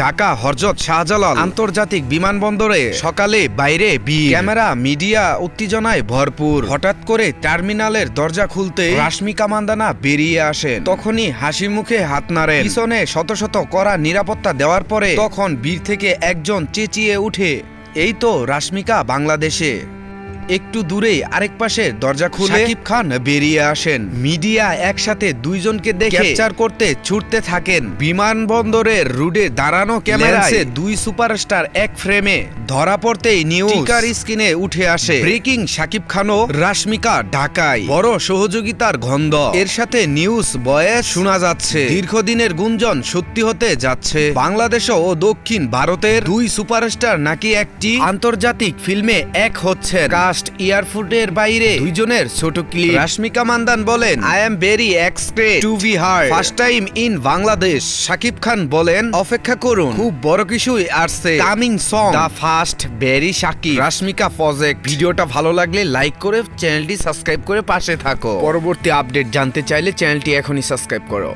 ঢাকা, হরজত শাহজালাল। আন্তর্জাতিক বিমানবন্দরে সকালে বাইরে ভিড়। ক্যামেরা, মিডিয়া উত্তেজনায় ভরপুর। হঠাৎ করে টার্মিনালের দরজা খুলতে রাশ্মিকা মান্দানা বেরিয়ে আসেন তখনই হাসি মুখে হাত নাড়েন। পিছনে শত শত করা নিরাপত্তা দেওয়ার পরে তখন বীর থেকে একজন চেঁচিয়ে উঠে, এই তো রাশ্মিকা, বাংলাদেশে। একটু দূরে আরেক পাশে দরজা খুলে সাকিব খান বেরিয়ে আসেন। মিডিয়া একসাথে দুইজনকে দেখে ক্যাপচার করতে ছুটতে থাকেন। বিমানবন্দরের রুডে দাঁড়ানো ক্যামেরায় দুই সুপারস্টার এক ফ্রেমে ধরা পড়তেই নিউজ স্ক্রিনে উঠে আসে। ব্রেকিং সাকিব খানও রাশ্মিকা ঢাকায়। বড় সহযোগিতার গন্ধ। এর সাথে নিউজ বয়েস শোনা যাচ্ছে। দীর্ঘদিনের গুঞ্জন সত্যি হতে যাচ্ছে। বাংলাদেশ ও দক্ষিণ ভারতের দুই সুপারস্টার নাকি একটি আন্তর্জাতিক ফিল্মে এক হচ্ছে কাস্ট ইয়ারফুটের বাইরে দুইজনের ছোট ক্লিপ রাশ্মিকা মান্দান বলেন I am very excited to be here first time in Bangladesh Shakib Khan বলেন, অপেক্ষা করুন, খুব বড় কিছুই আসছে। Coming song the first very Shakib Rashmika project ভিডিওটা ভালো লাগলে লাইক করে চ্যানেলটি সাবস্ক্রাইব করে পাশে থাকো। পরবর্তী আপডেট জানতে চাইলে চ্যানেলটি এখনই সাবস্ক্রাইব করো।